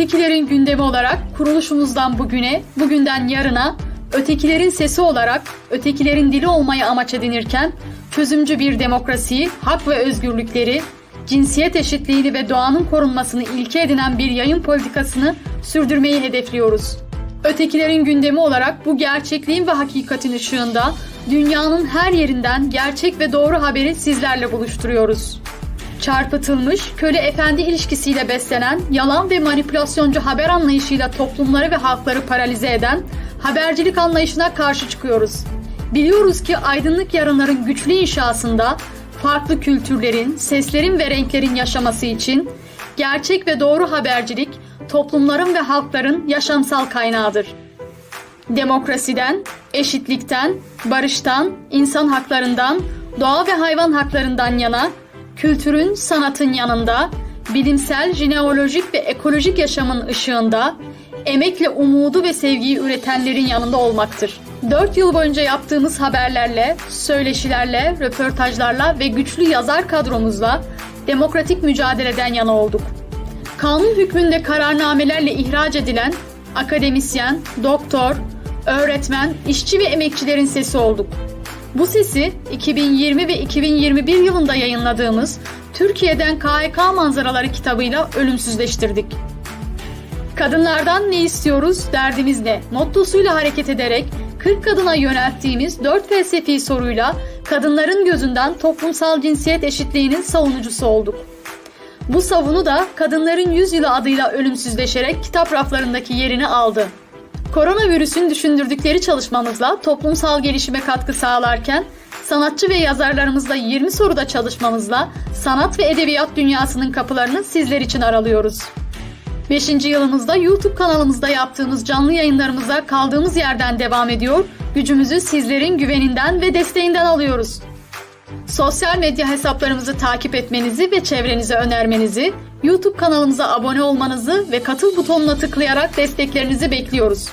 Ötekilerin gündemi olarak kuruluşumuzdan bugüne, bugünden yarına, ötekilerin sesi olarak ötekilerin dili olmayı amaç edinirken, çözümcü bir demokrasiyi, hak ve özgürlükleri, cinsiyet eşitliğini ve doğanın korunmasını ilke edinen bir yayın politikasını sürdürmeyi hedefliyoruz. Ötekilerin gündemi olarak bu gerçekliğin ve hakikatin ışığında dünyanın her yerinden gerçek ve doğru haberi sizlerle buluşturuyoruz. Çarpıtılmış, köle efendi ilişkisiyle beslenen, yalan ve manipülasyoncu haber anlayışıyla toplumları ve halkları paralize eden habercilik anlayışına karşı çıkıyoruz. Biliyoruz ki aydınlık yarınların güçlü inşasında farklı kültürlerin, seslerin ve renklerin yaşaması için gerçek ve doğru habercilik toplumların ve halkların yaşamsal kaynağıdır. Demokrasiden, eşitlikten, barıştan, insan haklarından, doğa ve hayvan haklarından yana, kültürün, sanatın yanında, bilimsel, jineolojik ve ekolojik yaşamın ışığında, emekle umudu ve sevgiyi üretenlerin yanında olmaktır. 4 yıl boyunca yaptığımız haberlerle, söyleşilerle, röportajlarla ve güçlü yazar kadromuzla demokratik mücadeleden yana olduk. Kanun hükmünde kararnamelerle ihraç edilen akademisyen, doktor, öğretmen, işçi ve emekçilerin sesi olduk. Bu sesi 2020 ve 2021 yılında yayınladığımız Türkiye'den KHK manzaraları kitabıyla ölümsüzleştirdik. Kadınlardan ne istiyoruz, derdimiz ne? Mottosuyla hareket ederek 40 kadına yönelttiğimiz 4 felsefi soruyla kadınların gözünden toplumsal cinsiyet eşitliğinin savunucusu olduk. Bu savunu da Kadınların Yüzyılı adıyla ölümsüzleşerek kitap raflarındaki yerini aldı. Koronavirüsün düşündürdükleri çalışmamızla toplumsal gelişime katkı sağlarken sanatçı ve yazarlarımızla 20 soruda çalışmamızla sanat ve edebiyat dünyasının kapılarını sizler için aralıyoruz. 5. yılımızda YouTube kanalımızda yaptığımız canlı yayınlarımıza kaldığımız yerden devam ediyor, gücümüzü sizlerin güveninden ve desteğinden alıyoruz. Sosyal medya hesaplarımızı takip etmenizi ve çevrenize önermenizi, YouTube kanalımıza abone olmanızı ve katıl butonuna tıklayarak desteklerinizi bekliyoruz.